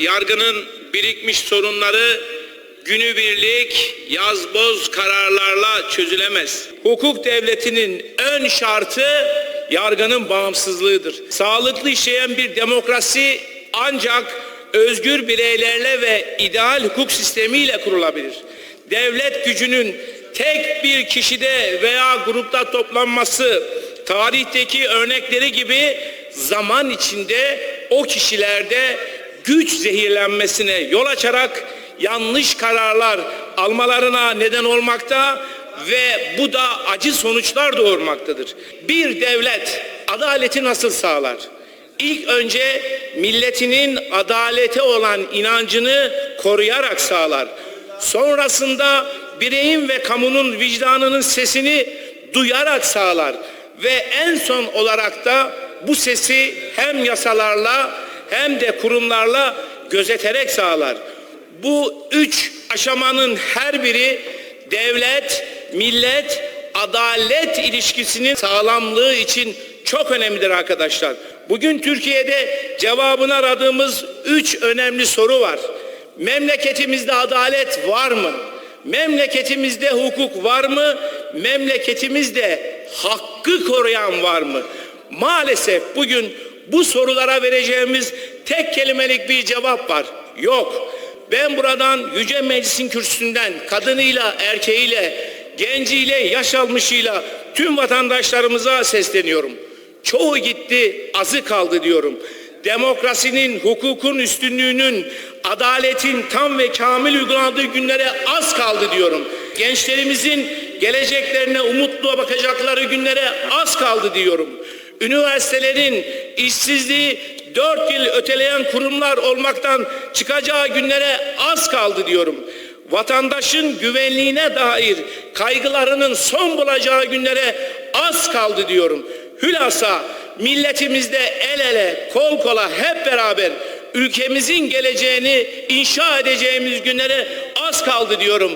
yargının birikmiş sorunları günübirlik yazboz kararlarla çözülemez. Hukuk devletinin ön şartı yargının bağımsızlığıdır. Sağlıklı işleyen bir demokrasi ancak özgür bireylerle ve ideal hukuk sistemiyle kurulabilir. Devlet gücünün tek bir kişide veya grupta toplanması tarihteki örnekleri gibi zaman içinde o kişilerde güç zehirlenmesine yol açarak yanlış kararlar almalarına neden olmakta ve bu da acı sonuçlar doğurmaktadır. Bir devlet adaleti nasıl sağlar? İlk önce milletinin adalete olan inancını koruyarak sağlar. Sonrasında bireyin ve kamunun vicdanının sesini duyarak sağlar ve en son olarak da bu sesi hem yasalarla hem de kurumlarla gözeterek sağlar. Bu üç aşamanın her biri devlet, millet, adalet ilişkisinin sağlamlığı için çok önemlidir arkadaşlar. Bugün Türkiye'de cevabını aradığımız üç önemli soru var. Memleketimizde adalet var mı? Memleketimizde hukuk var mı? Memleketimizde hakkı koruyan var mı? Maalesef bugün bu sorulara vereceğimiz tek kelimelik bir cevap var. Yok. Ben buradan Yüce Meclis'in kürsüsünden kadınıyla, erkeğiyle, genciyle, yaş almışıyla tüm vatandaşlarımıza sesleniyorum. Çoğu gitti, azı kaldı diyorum. Demokrasinin, hukukun üstünlüğünün, adaletin tam ve kamil uygulandığı günlere az kaldı diyorum. Gençlerimizin geleceklerine umutlu bakacakları günlere az kaldı diyorum. Üniversitelerin işsizliği dört yıl öteleyen kurumlar olmaktan çıkacağı günlere az kaldı diyorum. Vatandaşın güvenliğine dair kaygılarının son bulacağı günlere az kaldı diyorum. Hülasa milletimizde el ele, kol kola hep beraber ülkemizin geleceğini inşa edeceğimiz günlere az kaldı diyorum.